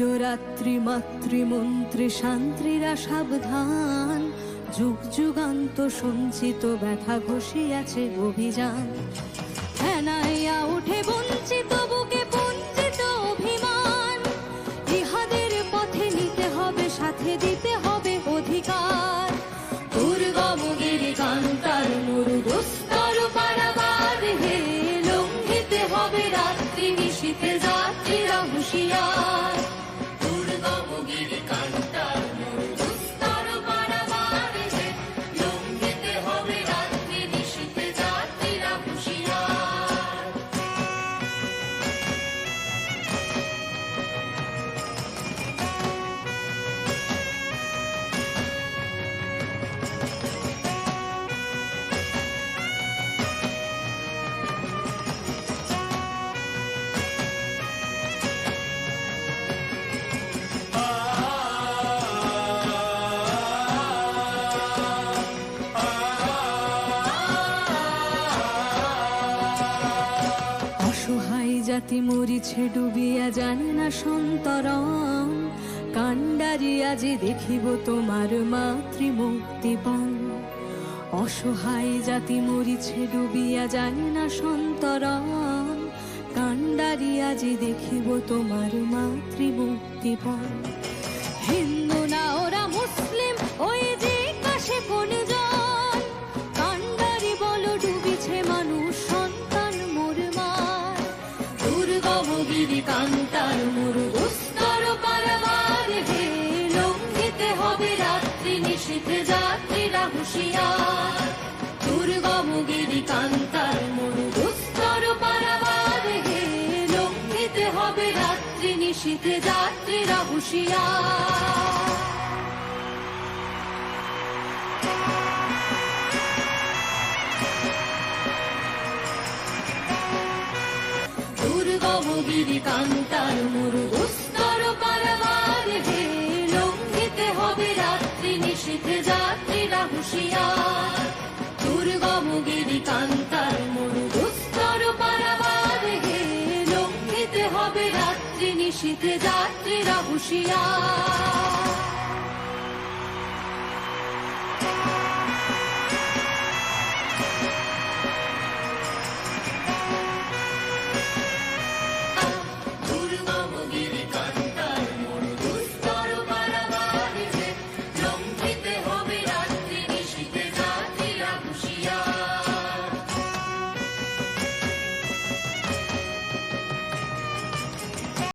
রাত্রি মাতৃমন্ত্রী শান্ত্রীরা সাবধান। যুগ যুগান্ত সঞ্চিত ব্যথা ঘষিয়াছে অভিযান। ফেনাইয়া উঠে বঞ্চিত বুকে বঞ্চিত অভিমান। ইহাদের পথে নিতে হবে, সাথে দিতে হবে অধিকার। দুর্গমগিরি কান্তার মরু দুস্তর পারাবার হে, লঙ্ঘিতে হবে রাত্রি নিশীতে যাত্রীরা হুঁশিয়ার। জাতি মরিছে ডুবিয়া জানে না সন্তরণ। কান্ডারি আজি দেখিব তোমার মাতৃমুক্তিপণ অসহায় জাতি মরিছে ডুবিয়া জানে না সন্তরণ। কান্ডারি আজি দেখিব তোমার মাতৃমুক্তিপণ হিন্দু না দুর্গমগিরি কান্তার মোর দুস্তর পারবার হে, লঙ্ঘিতে হবে রাত্রি নিশীথে যাত্রীরা হুঁশিয়ার। দুর্গমগিরি কান্তার মোর দুস্তর পারবার হে, লঙ্ঘিতে হবে রাত্রি নিশীথে যাত্রীরা হুঁশিয়ার। দুর্গমগিরি কান্তার মরু পারবার হে, লঙ্ঘিতে হবে রাত্রি নিশীথে যাত্রীরা হুঁশিয়ার। দুর্গমগিরি কান্তার মরু পারবার হে, লঙ্ঘিতে হবে রাত্রি নিশীথে যাত্রীরা হুঁশিয়ার।